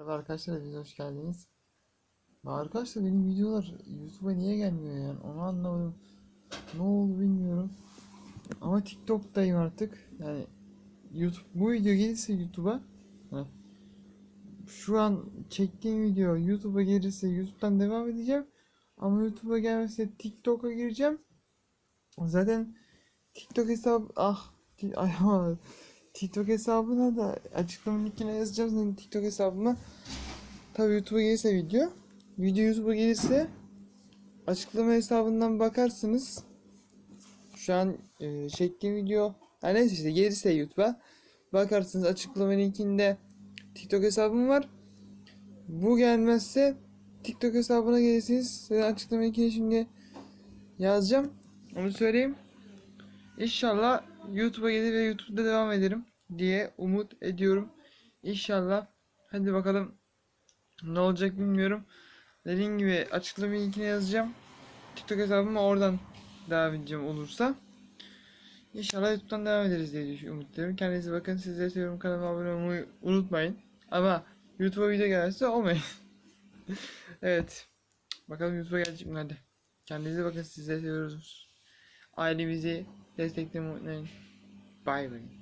Merhaba arkadaşlar, hepiniz hoş geldiniz. Ya arkadaşlar benim videolar YouTube'a niye gelmiyor yani onu anlamadım. Ne oldu bilmiyorum. Ama TikTok'tayım artık. Yani YouTube bu video gelirse YouTube'a şu an çektiğim video YouTube'a gelirse YouTube'dan devam edeceğim. Ama YouTube'a gelmezse TikTok'a gireceğim. Zaten TikTok hesabı ah ay. TikTok hesabına da açıklama linkine yazacağım senin TikTok hesabıma. Tabii YouTube'a gelirse video. Video YouTube'a gelirse açıklama hesabından bakarsınız. Şu an e, çektiğim video ha neyse işte gelirse YouTube'a bakarsınız açıklama linkinde TikTok hesabım var. Bu gelmezse TikTok hesabına gelirsiniz. Size açıklama linkini şimdi yazacağım. Onu söyleyeyim. İnşallah YouTube'a gelir ve YouTube'da devam ederim diye umut ediyorum. İnşallah. Hadi bakalım ne olacak bilmiyorum. Dediğim gibi açıklama linkine yazacağım. TikTok hesabıma oradan devam edeceğim olursa. İnşallah YouTube'dan devam ederiz diye umut ediyorum. Kendinize bakın. Sizleri seviyorum. Kanalıma abone olmayı unutmayın. Ama YouTube'a video gelirse olmayın. evet. Bakalım YouTube'a gelecek mi hadi. Kendinize bakın. Sizleri seviyoruz. Ailemizi desteklemeyi unutmayın. Bay bay.